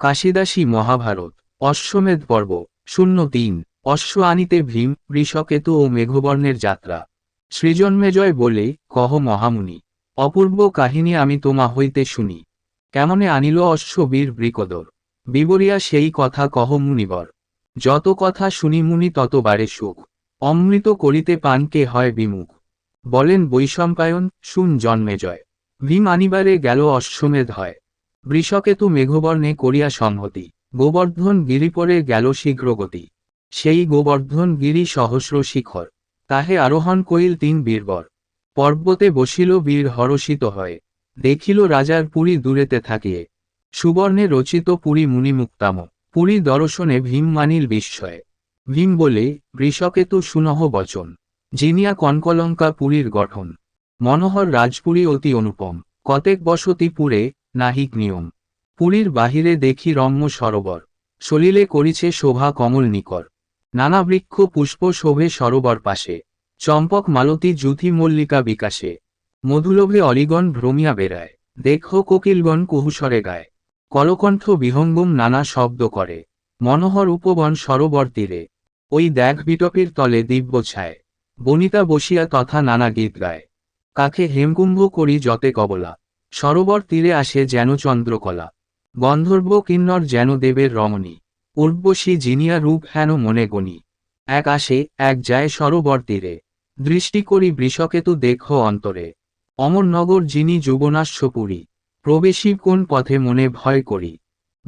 কাশিদাসী মহাভারত, অশ্বমেধ পর্ব, শূন্য তিন, অশ্ব আনিতে ভীম বৃষকেতু ও মেঘবর্ণের যাত্রা। সৃজন্মেজয় বলে, কহ মহামুনি, অপূর্ব কাহিনী আমি তোমা হইতে শুনি। কেমনে আনিল অশ্ব বীর বৃকদর? বিবরিয়া সেই কথা কহ মুনিবর। যত কথা শুনি মুনি তত বাড়ে সুখ। অমৃত করিতে পানকে হয় বিমুখ। বলেন বৈশম্পায়ন, শুন জন্মেজয় ভীম আনিবারে গেল অশ্বমেধ হয়। বৃষকেতু মেঘবর্ণে করিয়া সংহতি। গোবর্ধন গিরিপরে গেল শীঘ্রগতি। সেই গোবর্ধন গিরি সহস্র শিখর। তাহে আরোহণ কইল তিন বীরবর। পর্বতে বসিল বীর হরষিত হয়। দেখিল রাজার পুরী দূরেতে থাকিয়ে। সুবর্ণে রচিত পুরী মুনিমুক্তাম। পুরী দর্শনে ভীম মানিল বিস্ময়ে। ভীম বলে বৃষকেতু সুনহ বচন। জিনিয়া কনকলঙ্কা পুরীর গঠন। মনোহর রাজপুরী অতি অনুপম। কতেক বসতি পুরে নাহিক নিয়ম। পুরীর বাহিরে দেখি রম্য সরোবর। সলিলে করিছে শোভা কমল নিকর। নানা বৃক্ষ পুষ্প শোভে সরোবর পাশে। চম্পক মালতী যুথি মল্লিকা বিকাশে। মধুলোভে অলিগণ ভ্রমিয়া বেড়ায়। দেখো কোকিলগণ কুহুসরে গায়। কলকণ্ঠ বিহঙ্গম নানা শব্দ করে। মনোহর উপবন সরোবর তীরে। ওই দেখ বিটপের তলে দিব্য ছায়। বনিতা বসিয়া তথা নানা গীত গায়। কাকে হেমকুম্ভ করি যতে কবলা। সরোবর তীরে আসে যেন চন্দ্রকলা। গন্ধর্ব কিন্নর যেন দেবের রমণী। উর্বশী জিনিয়া রূপ হেন মনে গণি। এক আসে, এক যায় সরোবর তীরে। দৃষ্টি করি বৃষকেতু দেখ অন্তরে। অমরনগর যিনি যুবনাশ্বপুরী প্রবেশী কোন পথে মনে ভয় করি।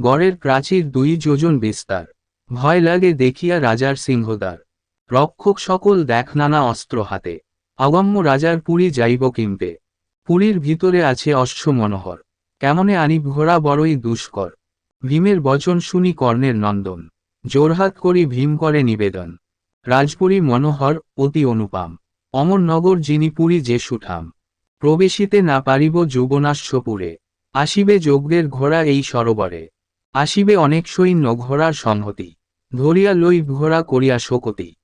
গড়ের প্রাচীর দুই যোজন বিস্তার। ভয় লাগে দেখিয়া রাজার সিংহদ্বার। রক্ষক সকল দেখ নানা অস্ত্র হাতে। অগম্য রাজার পুরী যাইব কিনতে। পুরীর ভিতরে আছে অশ্ব মনোহর। কেমনে আনি ঘোড়া বড়ই দুষ্কর। ভীমের বচন শুনি কর্ণের নন্দন। জোরহাত করি ভীম করে নিবেদন। রাজপুরী মনোহর, অতি অনুপাম। অমরনগর যিনি পুরী যে সুঠাম। প্রবেশিতে না পারিব যুবনাশ্বপুরে। আসিবে যজ্ঞের ঘোড়া এই সরোবরে। আসিবে অনেক সৈন্য ঘোড়ার সংহতি। ধরিয়া লই ঘোড়া করিয়া শোকতি।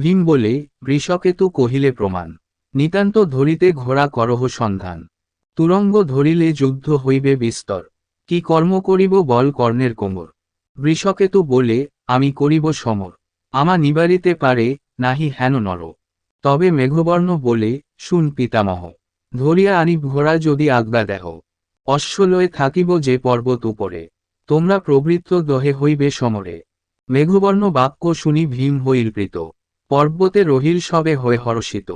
ভীম বলে, বৃষকেতু কহিলে প্রমাণ। নিতান্ত ধরিতে ঘোড়া করহ সন্ধান। তুরঙ্গ ধরিলে যুদ্ধ হইবে বিস্তর। কি কর্ম করিব বল কর্ণের কোমর। বৃষকেতু বলে, আমি করিব সমর। আমা নিবারিতে পারে, নাহি হেন নর। তবে মেঘবর্ণ বলে, শুন পিতামহ। ধরিয়া আনি ঘোড়া যদি আজ্ঞা দেহ। অশ্বলয়ে থাকিব যে পর্বত উপরে। তোমরা প্রবৃত্ত দহে হইবে সমরে। মেঘবর্ণ বাক্য শুনি ভীম হইল প্রীত। পর্বতে রহিল সবে হয়ে হরষিত।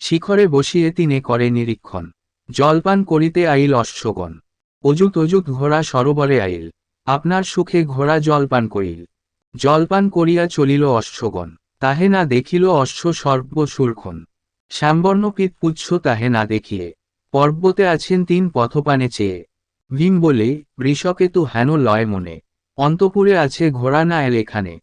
শিখরে বসিয়ে তিনে করে নিরীক্ষণ। জলপান করিতে আইল অশ্বগণ। অযুত অযুত ঘোড়া সরোবরে আইল। আপনার সুখে ঘোড়া জলপান করিল। জলপান করিয়া চলিল অশ্বগণ। তাহে না দেখিল অশ্ব সর্ব সর্বসুরক্ষণ শ্যামবর্ণ পুচ্ছ তাহে না দেখিয়ে পর্বতে আছেন তিন পথপানে চেয়ে। ভীম বলে বৃষকেতু হেন লয় মনে। অন্তপুরে আছে ঘোড়া না এল এখানে।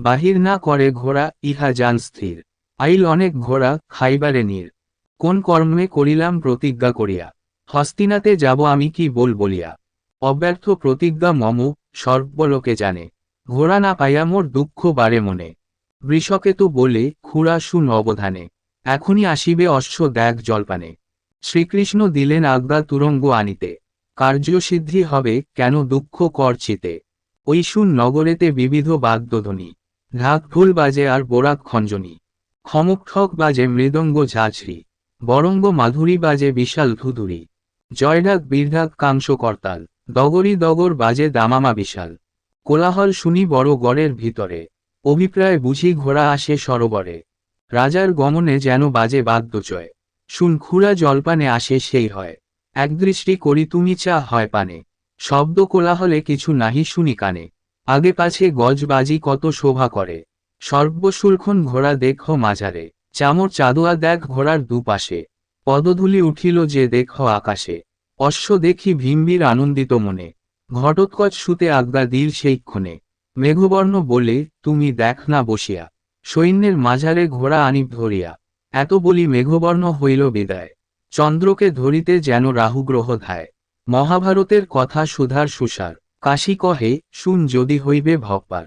বাহির না করে ঘোড়া, ইহা যান স্থির। আইল অনেক ঘোড়া খাইবারে নীর। কোন কর্মে করিলাম প্রতিজ্ঞা করিয়া। হস্তিনাতে যাব আমি কি বল বলিয়া। অব্যর্থ প্রতিজ্ঞা মম সর্বলোকে জানে। ঘোড়া না পাইয়া মোর দুঃখ বাড়ে মনে। বৃষকেতু বলে খুড়া শুন অবধানে। এখনই আসিবে অশ্ব দেখ জলপানে। শ্রীকৃষ্ণ দিলেন আজ্ঞা তুরঙ্গ আনিতে। কার্যসিদ্ধি হবে কেন দুঃখ করছিতে ওই শুন নগরেতে বিবিধ বাদ্যধ্বনি। ঢাক ফুল বাজে আর বোরাক খঞ্জনী। খমকঠক বাজে মৃদঙ্গ ঝাঁঝরি, বরঙ্গ মাধুরী বাজে বিশাল ধুধুরি জয়ঢাক বীরঢাক কাংস করতাল, দগরি দগর বাজে দামামা বিশাল, কোলাহল শুনি বড় গড়ের ভিতরে, অভিপ্রায় বুঝি ঘোড়া আসে সরোবরে, রাজার গমনে যেন বাজে বাদ্যচয় শুন খুড়া জলপানে আসে সেই হয়, একদৃষ্টি করি তুমি চা হয় পানে, শব্দ কোলাহলে কিছু নাহি শুনি কানে, আগে পাছে গজবাজি কত শোভা করে সর্বসুলক্ষণ ঘোড়া দেখ মাঝারে চামর চাদুয়া দেখ ঘোড়ার দুপাশে। পদধূলি উঠিল যে দেখ আকাশে। অশ্ব দেখি ভীমবীর আনন্দিত মনে। ঘটোৎকচ শুতে আজ্ঞা দিল সেইক্ষণে মেঘবর্ণ বলে, তুমি দেখ না বসিয়া। সৈন্যের মাঝারে ঘোড়া আনি ধরিয়া। এত বলি মেঘবর্ণ হইল বিদায়। চন্দ্রকে ধরিতে যেন রাহু গ্রহ ধায়। মহাভারতের কথা সুধার সুসার। কাশী কহে, শুন যদি হইবে ভপার